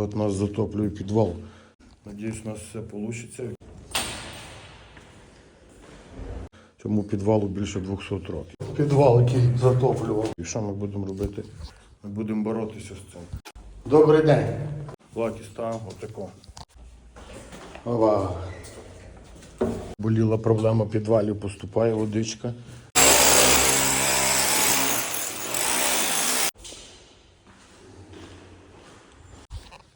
От нас затоплює підвал. Надіюсь, у нас все вийде. Цьому підвалу більше 200 років. Підвал, який затоплював. І що ми будемо робити? Ми будемо боротися з цим. Добрий день. Став отако. Ова. Боліла проблема підвалів, поступає водичка.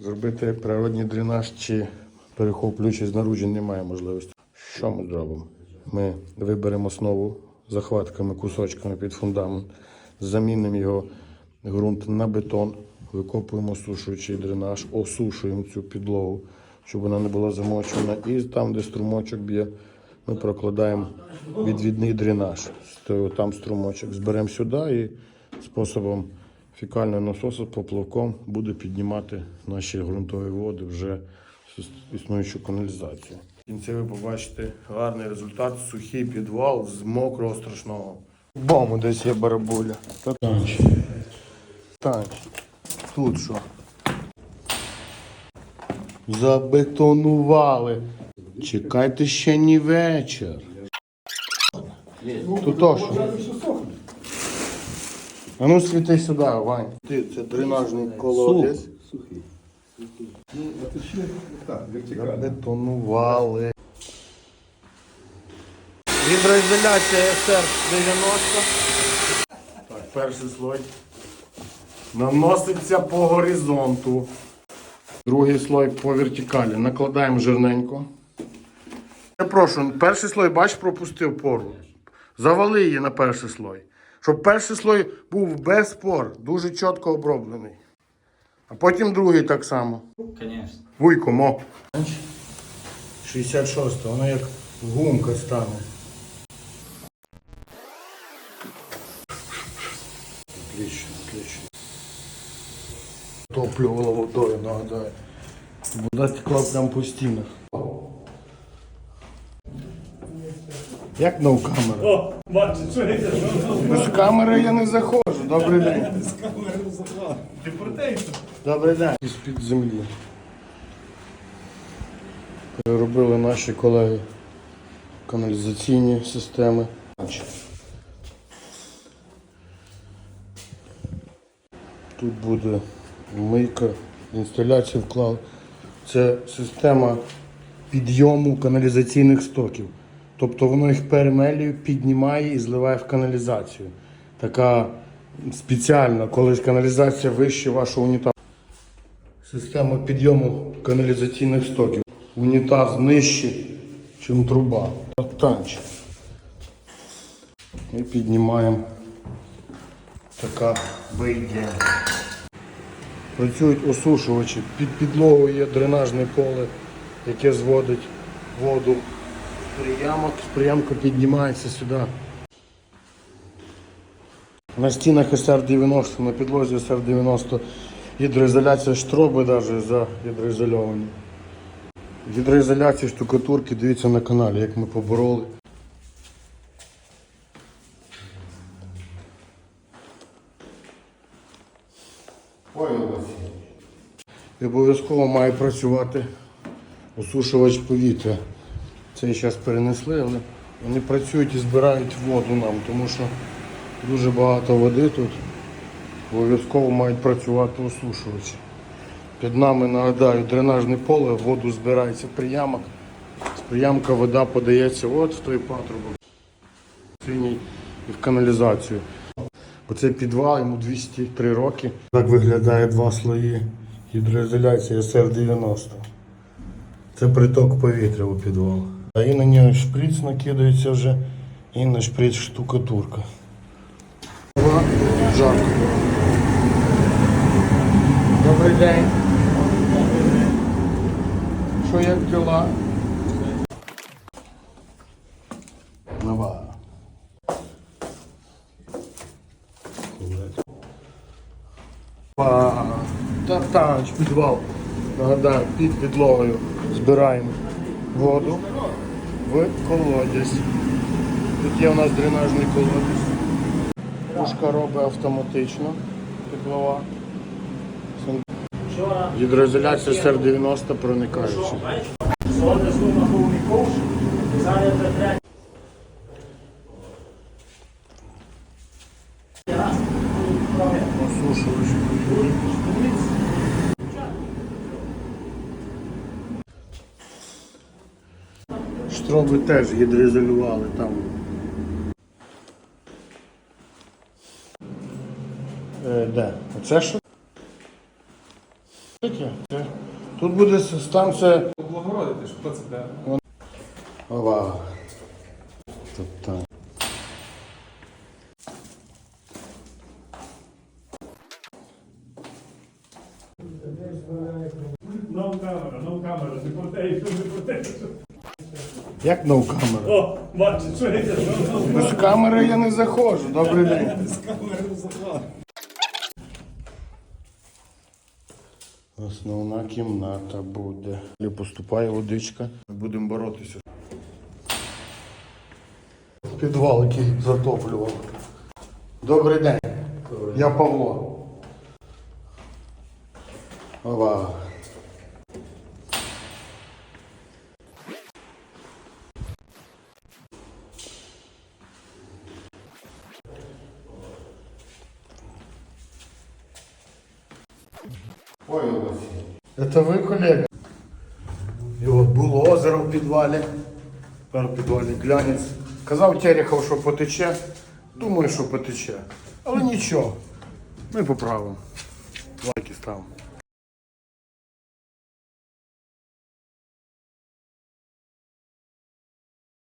Зробити природний дренаж чи перехоплюючи знаружі немає можливості. Що ми зробимо? Ми виберемо основу захватками, кусочками під фундамент, замінимо його ґрунт на бетон, викопуємо сушуючий дренаж, осушуємо цю підлогу, щоб вона не була замочена. І там, де струмочок б'є, ми прокладаємо відвідний дренаж. Там струмочок зберемо сюди і способом фікального насосу поплавком буде піднімати наші ґрунтові води вже з існуючу каналізацію. В кінці ви побачите гарний результат, сухий підвал з мокрого страшного. Бому десь є барабуля. Та танч. Танч. Тут що? Забетонували. Чекайте ще не вечір. Тут то що? А ну світи сюди, Вань. Ти, це дренажний колодязь. Ну, это ще так, вертикально. Забетонували. Гідроізоляція СР-90. Так, перший слой. Наноситься по горизонту. Другий слой по вертикалі. Накладаємо жирненько. Я прошу, перший слой, бач, пропустив пору. Завали її на перший слой. Щоб перший слой був без пор, дуже чітко оброблений. А потім другий так само. Конечно. Вуйко, мо. 66, воно як гумка стане. Отлично, отлично. Топлювало водою, нагадаю. Вода текла прям по стінах. Як на камера? О, бачиш, що я Без камери я не заходжу. Добрий день. Ти протейся. Добрий день. Із-під землі. Переробили наші колеги каналізаційні системи. Тут буде мийка, інсталяцію вклали. Це система підйому каналізаційних стоків. Тобто воно їх перемелює, піднімає і зливає в каналізацію. Така спеціальна, коли каналізація вище вашого унітазу. Система підйому каналізаційних стоків. Унітаз нижче, ніж труба. Танч. І піднімаємо. Така вийде. Працюють осушувачі. Під підлогою є дренажне поле, яке зводить воду приямок. З приямка піднімається сюди. На стінах СР-90, на підлозі СР-90 гідроізоляція штроби навіть загідроізольовані. Гідроізоляція штукатурки, дивіться на каналі, як ми побороли. І обов'язково має працювати осушувач повітря. Це зараз перенесли, але вони працюють і збирають воду нам, тому що дуже багато води тут. Обов'язково мають працювати осушувачі. Під нами, нагадаю, дренажне поле, воду збирається приямок. З приямка вода подається от в той патрубок. І в каналізацію. Оцей підвал, йому 203 роки. Так виглядає два слої гідроізоляції СР-90. Це приток повітря у підвал. І на нього шприц накидається вже, і на шприц штукатурка. Жарко. Добрий день. Що як діла? Нова. Та танч, підвал. Нагадаю, під підлогою збираємо воду в колодязь. Тут є у нас дренажний колодязь. Пушка робить автоматично підлова. Гідроізоляція сер 90 проникаюча. Згоден з на повний ковш. Зараз вже третій. Осушувач. Штроби теж гідроізолювали там. Е, де? Оце що? Таке? Це- Тут буде станція. Облагородити, що це де? Ова. Тут так. No камера, no камера, депортейшн, депортейшн. Як на камеру? О, бачиш, що я Без камери я не заходжу. Добрий день. Основна кімната буде. І поступає водичка. Ми будемо боротися. Підвал, який затоплював. Добрий день. Я Павло. Ова. Ой, Это ви, колега? І от було озеро в підвалі. Тепер в підвалі глянець. Казав Терехов, що потече. Думаю, що потече. Але нічого. Ми поправимо. Лайки ставимо.